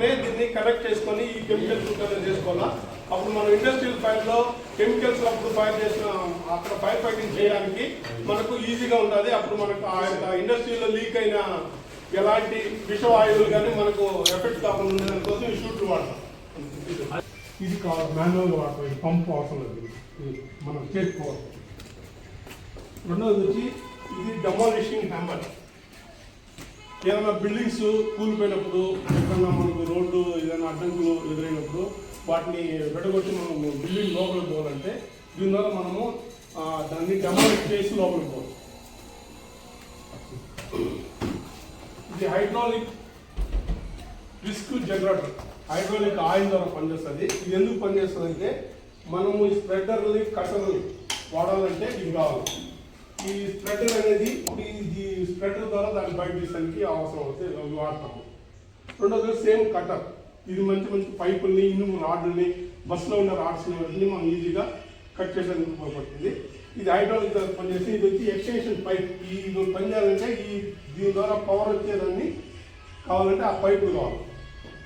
వెంటనే దీన్ని కనెక్ట్ చేసుకొని ఈ కెమికల్స్ కనెక్ట్ చేసుకోవాలా? అప్పుడు మనం ఇండస్ట్రియల్ ఫైర్లో కెమికల్స్ అప్పుడు ఫైర్ చేసిన అక్కడ ఫైర్ ఫైటింగ్ చేయడానికి మనకు ఈజీగా ఉంటుంది అప్పుడు మనకు ఆ యొక్క ఇండస్ట్రీలో లీక్ అయిన ఎలాంటి విషవాయువులు కానీ మనకు ఎఫెక్ట్ కాకుండా ఉండేదాని కోసం ఈ షూట్లు వాడతాం. ఇది కావాలి మాన్యువల్ వాడతాం. ఇది పంప్ అవసరం లేదు. మనం చేసుకోవాలి రెండోది వచ్చి ఇది డెమాలిషింగ్ హ్యామర్ ఏదైనా బిల్డింగ్స్ కూలిపోయినప్పుడు ఎక్కడన్నా మనకు రోడ్డు ఏదైనా అడ్డంకులు ఎదురైనప్పుడు వాటిని విడగొట్టి మనం బిల్డింగ్ లోపలికి పోవాలంటే దీని ద్వారా మనము దాన్ని డెమాలిష్ చేసి లోపలికి పోవాలి. ఇది hydraulic risk generator hydraulic oil ద్వారా పనిచేస్తుంది. ఇది ఎందుకు పనిచేస్తుంది అంటే మనము ఈ స్ప్రెడర్ని కట్టర్ని వాడాలంటే ఇది కావాలి. ఈ స్ప్రెడర్ అనేది ఈ స్ప్రెడర్ ద్వారా దాన్ని బయట తీసడానికి అవసరం అవుతుంది వాడతాము రెండోది సేమ్ కటర్ ఇది మంచి మంచి పైపుల్ని ఇనుము రాడ్లని బస్సులో ఉన్న రాడ్స్ని అన్ని మనం ఈజీగా కట్ చేసేందుకు ఉపయోగపడుతుంది. ఇది హైడ్రాలిక్ ద్వారా పనిచేస్తే ఇది వచ్చి ఎక్స్టెన్షన్ పైప్ ఈ ఇది పనిచేయాలంటే ఈ దీని ద్వారా పవర్ వచ్చేదాన్ని కావాలంటే ఆ పైపులు కావాలి.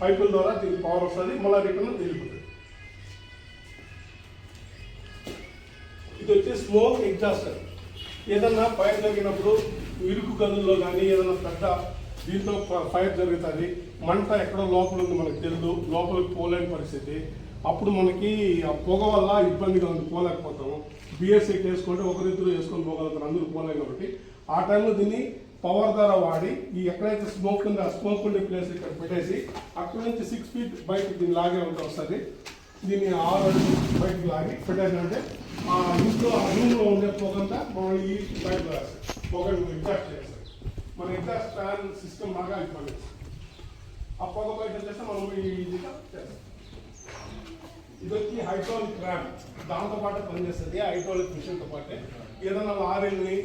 పైపుల ద్వారా దీనికి పవర్ వస్తుంది మళ్ళీ రిటర్న్ వెళ్ళిపోతుంది ఇది వచ్చి స్మోక్ ఎగ్జాస్టర్ ఏదన్నా ఫైర్ జరిగినప్పుడు ఇరుకు గదుల్లో కానీ ఏదైనా పెద్ద దీంతో ఫైర్ జరుగుతుంది. మంట ఎక్కడో లోపల ఉంది మనకు తెలియదు లోపలికి పోలేని పరిస్థితి. అప్పుడు మనకి ఆ పొగ వల్ల ఇబ్బందిగా ఉంది పోలేకపోతాము. బిఎస్సీ వేసుకుంటే ఒకరిద్దరు వేసుకొని పోగలుగుతారు. అందరూ పోలేం కాబట్టి. ఆ టైంలో దీన్ని పవర్ ద్వారా వాడి ఈ ఎక్కడైతే స్మోక్ ఉందో ఆ స్మోక్ ఉండే ప్లేస్ ఇక్కడ పెట్టేసి అక్కడ నుంచి సిక్స్ ఫీట్ బయట దీన్ని లాగే ఉంటుంది వస్తుంది. దీన్ని ఆరు బయటకు లాగి అంటే ఆ ఇంట్లో ఆ రూమ్లో ఉండే పొగంతా మనం ఈ బయట పొగను పొగ ఎగ్జాస్ట్ చేస్తాం మన ఎగ్జాస్ట్ ఫ్యాన్ సిస్టమ్ బాగా అయిపోయింది. ఆ పొగ బయట చేస్తే మనం ఈజీగా చేస్తాం. ఇది వచ్చి హైడ్రాలిక్ ర్యామ్ దాంతో పాటు పనిచేస్తుంది. హైడ్రాలిక్ మిషన్తో పాటే ఏదైనా లారీని